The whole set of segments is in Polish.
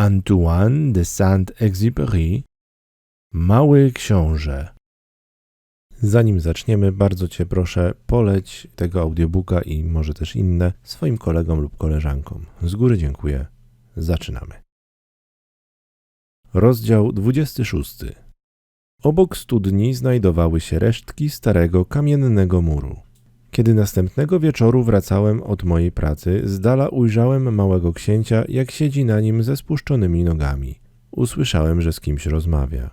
Antoine de Saint-Exupéry Mały Książę Zanim zaczniemy, bardzo Cię proszę, poleć tego audiobooka i może też inne swoim kolegom lub koleżankom. Z góry dziękuję. Zaczynamy. Rozdział 26. Obok studni znajdowały się resztki starego kamiennego muru. Kiedy następnego wieczoru wracałem od mojej pracy, z dala ujrzałem małego księcia, jak siedzi na nim ze spuszczonymi nogami. Usłyszałem, że z kimś rozmawia.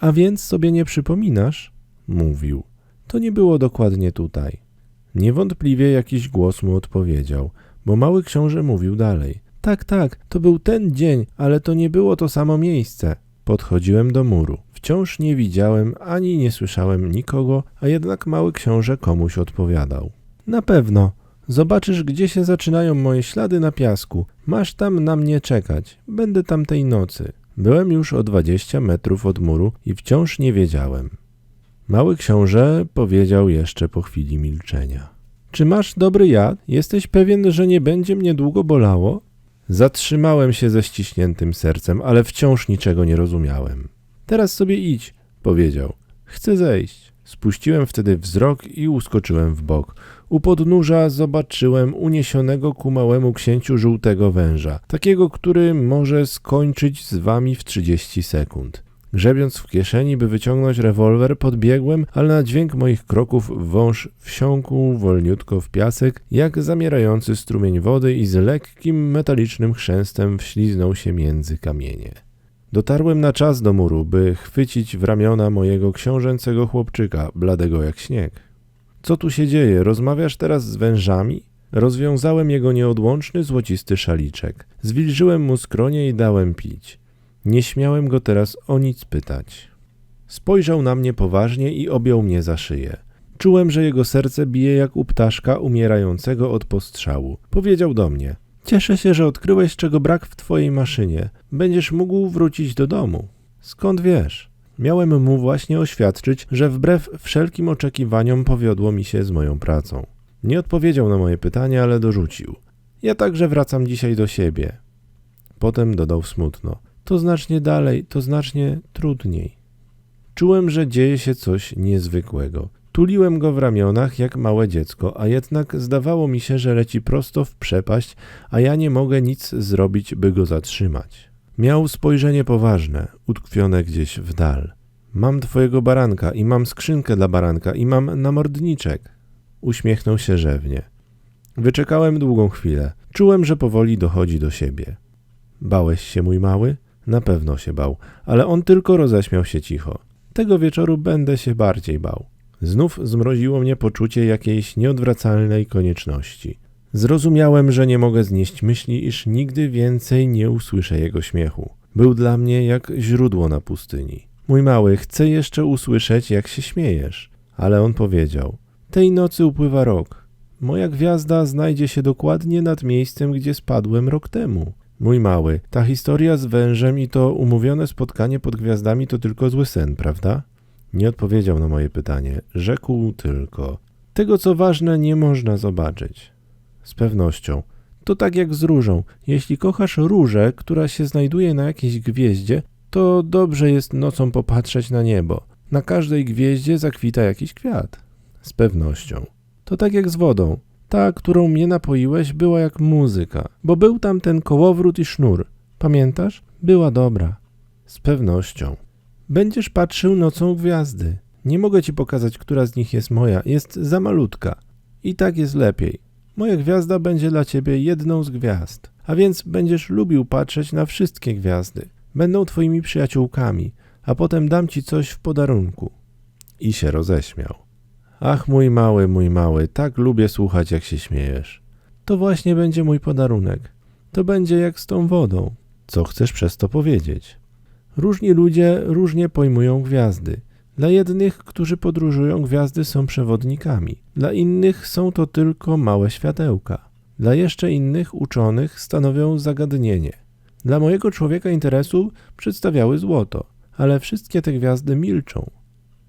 A więc sobie nie przypominasz? mówił. To nie było dokładnie tutaj. Niewątpliwie jakiś głos mu odpowiedział, bo mały książę mówił dalej. Tak, tak, to był ten dzień, ale to nie było to samo miejsce. Podchodziłem do muru. Wciąż nie widziałem ani nie słyszałem nikogo, a jednak mały książę komuś odpowiadał. Na pewno. Zobaczysz, gdzie się zaczynają moje ślady na piasku. Masz tam na mnie czekać. Będę tam tej nocy. Byłem już o dwadzieścia metrów od muru i wciąż nie wiedziałem. Mały książę powiedział jeszcze po chwili milczenia. Czy masz dobry jad? Jesteś pewien, że nie będzie mnie długo bolało? Zatrzymałem się ze ściśniętym sercem, ale wciąż niczego nie rozumiałem. Teraz sobie idź, powiedział. Chcę zejść. Spuściłem wtedy wzrok i uskoczyłem w bok. U podnóża zobaczyłem uniesionego ku małemu księciu żółtego węża, takiego, który może skończyć z wami w 30 sekund. Grzebiąc w kieszeni, by wyciągnąć rewolwer, podbiegłem, ale na dźwięk moich kroków wąż wsiąkł wolniutko w piasek, jak zamierający strumień wody i z lekkim metalicznym chrzęstem wśliznął się między kamienie. Dotarłem na czas do muru, by chwycić w ramiona mojego książęcego chłopczyka, bladego jak śnieg. Co tu się dzieje? Rozmawiasz teraz z wężami? Rozwiązałem jego nieodłączny złocisty szaliczek. Zwilżyłem mu skronie i dałem pić. Nie śmiałem go teraz o nic pytać. Spojrzał na mnie poważnie i objął mnie za szyję. Czułem, że jego serce bije jak u ptaszka umierającego od postrzału. Powiedział do mnie: Cieszę się, że odkryłeś, czego brak w twojej maszynie. Będziesz mógł wrócić do domu. Skąd wiesz? Miałem mu właśnie oświadczyć, że wbrew wszelkim oczekiwaniom powiodło mi się z moją pracą. Nie odpowiedział na moje pytanie, ale dorzucił: Ja także wracam dzisiaj do siebie. Potem dodał smutno: To znacznie dalej, to znacznie trudniej. Czułem, że dzieje się coś niezwykłego. Tuliłem go w ramionach jak małe dziecko, a jednak zdawało mi się, że leci prosto w przepaść, a ja nie mogę nic zrobić, by go zatrzymać. Miał spojrzenie poważne, utkwione gdzieś w dal. Mam twojego baranka i mam skrzynkę dla baranka i mam namordniczek. Uśmiechnął się rzewnie. Wyczekałem długą chwilę. Czułem, że powoli dochodzi do siebie. Bałeś się, mój mały? Na pewno się bał, ale on tylko roześmiał się cicho. Tego wieczoru będę się bardziej bał. Znów zmroziło mnie poczucie jakiejś nieodwracalnej konieczności. Zrozumiałem, że nie mogę znieść myśli, iż nigdy więcej nie usłyszę jego śmiechu. Był dla mnie jak źródło na pustyni. Mój mały, chcę jeszcze usłyszeć, jak się śmiejesz. Ale on powiedział: Tej nocy upływa rok. Moja gwiazda znajdzie się dokładnie nad miejscem, gdzie spadłem rok temu. Mój mały, ta historia z wężem i to umówione spotkanie pod gwiazdami to tylko zły sen, prawda? Nie odpowiedział na moje pytanie. Rzekł tylko: Tego, co ważne, nie można zobaczyć. Z pewnością. To tak jak z różą. Jeśli kochasz różę, która się znajduje na jakiejś gwieździe, to dobrze jest nocą popatrzeć na niebo. Na każdej gwieździe zakwita jakiś kwiat. Z pewnością. To tak jak z wodą. Ta, którą mnie napoiłeś, była jak muzyka, bo był tam ten kołowrót i sznur. Pamiętasz? Była dobra. Z pewnością. Będziesz patrzył nocą gwiazdy. Nie mogę ci pokazać, która z nich jest moja. Jest za malutka. I tak jest lepiej. Moja gwiazda będzie dla ciebie jedną z gwiazd. A więc będziesz lubił patrzeć na wszystkie gwiazdy. Będą twoimi przyjaciółkami, a potem dam ci coś w podarunku. I się roześmiał. Ach, mój mały, mój mały, tak lubię słuchać, jak się śmiejesz. To właśnie będzie mój podarunek. To będzie jak z tą wodą. Co chcesz przez to powiedzieć? Różni ludzie różnie pojmują gwiazdy. Dla jednych, którzy podróżują, gwiazdy są przewodnikami. Dla innych są to tylko małe światełka. Dla jeszcze innych uczonych stanowią zagadnienie. Dla mojego człowieka interesu przedstawiały złoto, ale wszystkie te gwiazdy milczą.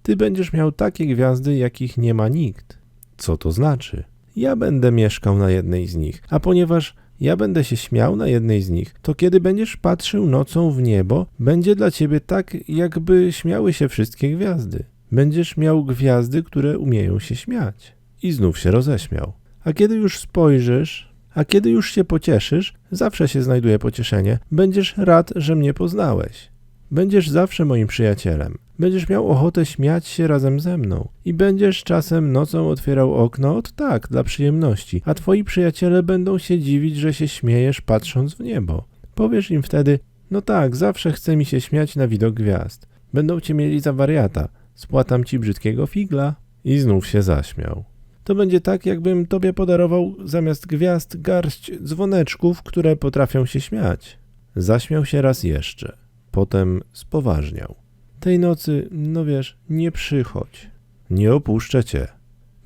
Ty będziesz miał takie gwiazdy, jakich nie ma nikt. Co to znaczy? Ja będę mieszkał na jednej z nich, a ponieważ ja będę się śmiał na jednej z nich, to kiedy będziesz patrzył nocą w niebo, będzie dla ciebie tak, jakby śmiały się wszystkie gwiazdy. Będziesz miał gwiazdy, które umieją się śmiać. I znów się roześmiał. A kiedy już spojrzysz, a kiedy już się pocieszysz, zawsze się znajduje pocieszenie, będziesz rad, że mnie poznałeś. Będziesz zawsze moim przyjacielem. Będziesz miał ochotę śmiać się razem ze mną. I będziesz czasem nocą otwierał okno, od tak, dla przyjemności, a twoi przyjaciele będą się dziwić, że się śmiejesz patrząc w niebo. Powiesz im wtedy, no tak, zawsze chce mi się śmiać na widok gwiazd. Będą cię mieli za wariata. Spłatam ci brzydkiego figla. I znów się zaśmiał. To będzie tak, jakbym tobie podarował zamiast gwiazd garść dzwoneczków, które potrafią się śmiać. Zaśmiał się raz jeszcze. Potem spoważniał. Tej nocy, no wiesz, nie przychodź. Nie opuszczę cię.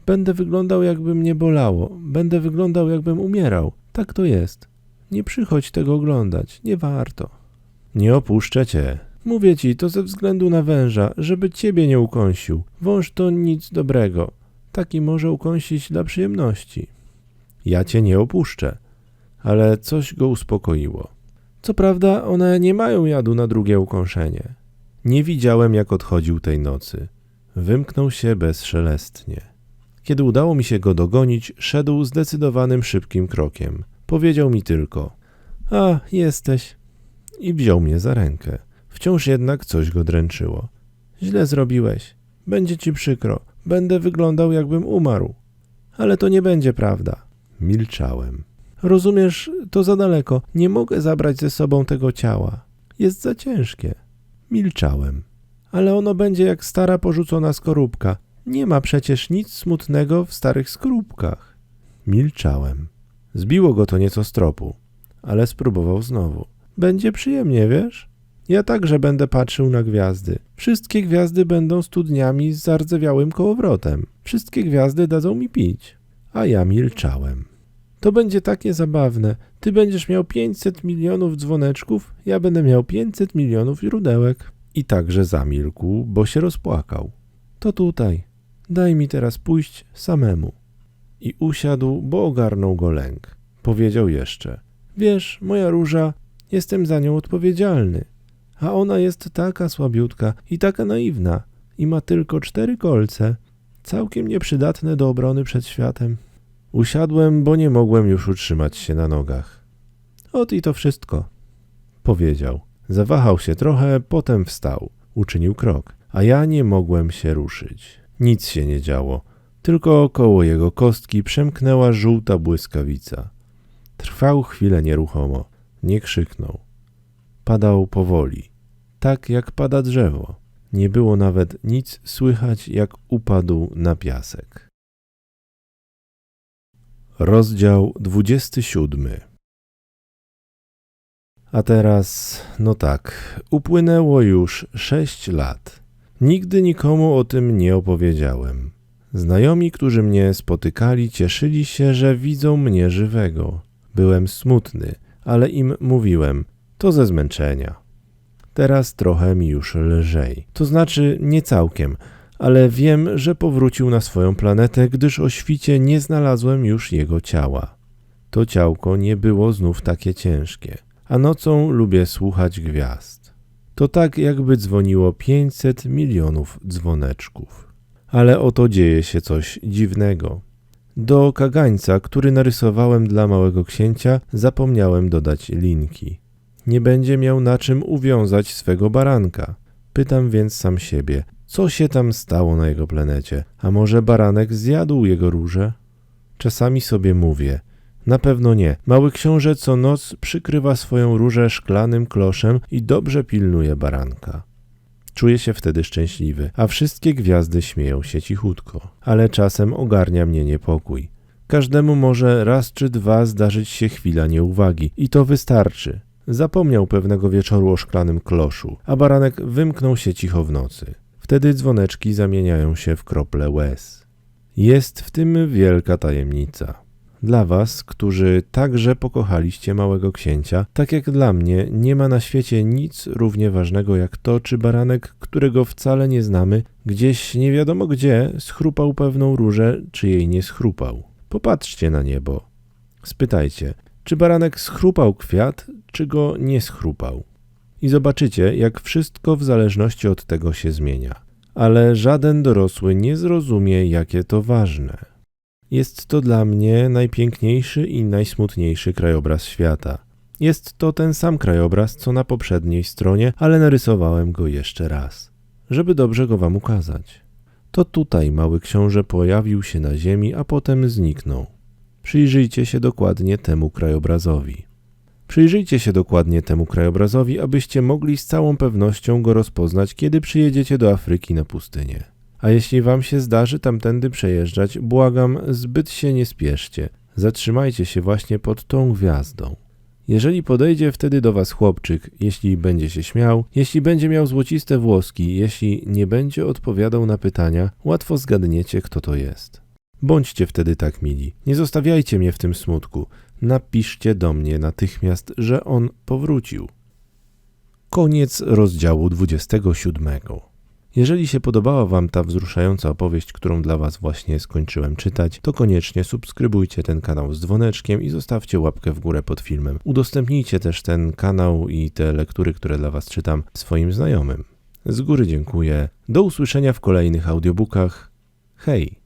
Będę wyglądał, jakby mnie bolało. Będę wyglądał, jakbym umierał. Tak to jest. Nie przychodź tego oglądać. Nie warto. Nie opuszczę cię. Mówię ci, to ze względu na węża, żeby ciebie nie ukąsił. Wąż to nic dobrego. Taki może ukąsić dla przyjemności. Ja cię nie opuszczę. Ale coś go uspokoiło. Co prawda, one nie mają jadu na drugie ukąszenie. Nie widziałem, jak odchodził tej nocy. Wymknął się bezszelestnie. Kiedy udało mi się go dogonić, szedł zdecydowanym, szybkim krokiem. Powiedział mi tylko: A, jesteś. I wziął mnie za rękę. Wciąż jednak coś go dręczyło. Źle zrobiłeś. Będzie ci przykro. Będę wyglądał, jakbym umarł. Ale to nie będzie prawda. Milczałem. Rozumiesz, to za daleko. Nie mogę zabrać ze sobą tego ciała. Jest za ciężkie. Milczałem. Ale ono będzie jak stara porzucona skorupka. Nie ma przecież nic smutnego w starych skorupkach. Milczałem. Zbiło go to nieco z tropu, ale spróbował znowu. Będzie przyjemnie, wiesz? Ja także będę patrzył na gwiazdy. Wszystkie gwiazdy będą studniami z zardzewiałym kołowrotem. Wszystkie gwiazdy dadzą mi pić. A ja milczałem. To będzie takie zabawne. Ty będziesz miał 500 milionów dzwoneczków, ja będę miał 500 milionów źródełek. I także zamilkł, bo się rozpłakał. To tutaj. Daj mi teraz pójść samemu. I usiadł, bo ogarnął go lęk. Powiedział jeszcze: Wiesz, moja róża, jestem za nią odpowiedzialny. A ona jest taka słabiutka i taka naiwna i ma tylko cztery kolce, całkiem nieprzydatne do obrony przed światem. Usiadłem, bo nie mogłem już utrzymać się na nogach. Ot i to wszystko, powiedział. Zawahał się trochę, potem wstał. Uczynił krok, a ja nie mogłem się ruszyć. Nic się nie działo, tylko koło jego kostki przemknęła żółta błyskawica. Trwał chwilę nieruchomo, nie krzyknął. Padał powoli, tak jak pada drzewo. Nie było nawet nic słychać, jak upadł na piasek. Rozdział 27 A teraz, no tak, upłynęło już sześć lat. Nigdy nikomu o tym nie opowiedziałem. Znajomi, którzy mnie spotykali, cieszyli się, że widzą mnie żywego. Byłem smutny, ale im mówiłem, to ze zmęczenia. Teraz trochę mi już lżej. To znaczy nie całkiem, ale wiem, że powrócił na swoją planetę, gdyż o świcie nie znalazłem już jego ciała. To ciałko nie było znów takie ciężkie, a nocą lubię słuchać gwiazd. To tak, jakby dzwoniło 500 milionów dzwoneczków. Ale oto dzieje się coś dziwnego. Do kagańca, który narysowałem dla małego księcia, zapomniałem dodać linki. Nie będzie miał na czym uwiązać swego baranka. Pytam więc sam siebie, co się tam stało na jego planecie? A może baranek zjadł jego róże? Czasami sobie mówię, na pewno nie. Mały książę co noc przykrywa swoją różę szklanym kloszem i dobrze pilnuje baranka. Czuję się wtedy szczęśliwy, a wszystkie gwiazdy śmieją się cichutko. Ale czasem ogarnia mnie niepokój. Każdemu może raz czy dwa zdarzyć się chwila nieuwagi i to wystarczy. Zapomniał pewnego wieczoru o szklanym kloszu, a baranek wymknął się cicho w nocy. Wtedy dzwoneczki zamieniają się w krople łez. Jest w tym wielka tajemnica. Dla was, którzy także pokochaliście małego księcia, tak jak dla mnie, nie ma na świecie nic równie ważnego jak to, czy baranek, którego wcale nie znamy, gdzieś nie wiadomo gdzie, schrupał pewną różę, czy jej nie schrupał. Popatrzcie na niebo. Spytajcie, Czy baranek schrupał kwiat, czy go nie schrupał. I zobaczycie, jak wszystko w zależności od tego się zmienia. Ale żaden dorosły nie zrozumie, jakie to ważne. Jest to dla mnie najpiękniejszy i najsmutniejszy krajobraz świata. Jest to ten sam krajobraz, co na poprzedniej stronie, ale narysowałem go jeszcze raz, żeby dobrze go wam ukazać. To tutaj mały książę pojawił się na ziemi, a potem zniknął. Przyjrzyjcie się dokładnie temu krajobrazowi. Przyjrzyjcie się dokładnie temu krajobrazowi, abyście mogli z całą pewnością go rozpoznać, kiedy przyjedziecie do Afryki na pustynię. A jeśli wam się zdarzy tamtędy przejeżdżać, błagam, zbyt się nie spieszcie. Zatrzymajcie się właśnie pod tą gwiazdą. Jeżeli podejdzie wtedy do was chłopczyk, jeśli będzie się śmiał, jeśli będzie miał złociste włoski, jeśli nie będzie odpowiadał na pytania, łatwo zgadniecie, kto to jest. Bądźcie wtedy tak mili. Nie zostawiajcie mnie w tym smutku. Napiszcie do mnie natychmiast, że on powrócił. Koniec rozdziału 27. Jeżeli się podobała Wam ta wzruszająca opowieść, którą dla Was właśnie skończyłem czytać, to koniecznie subskrybujcie ten kanał z dzwoneczkiem i zostawcie łapkę w górę pod filmem. Udostępnijcie też ten kanał i te lektury, które dla Was czytam, swoim znajomym. Z góry dziękuję. Do usłyszenia w kolejnych audiobookach. Hej!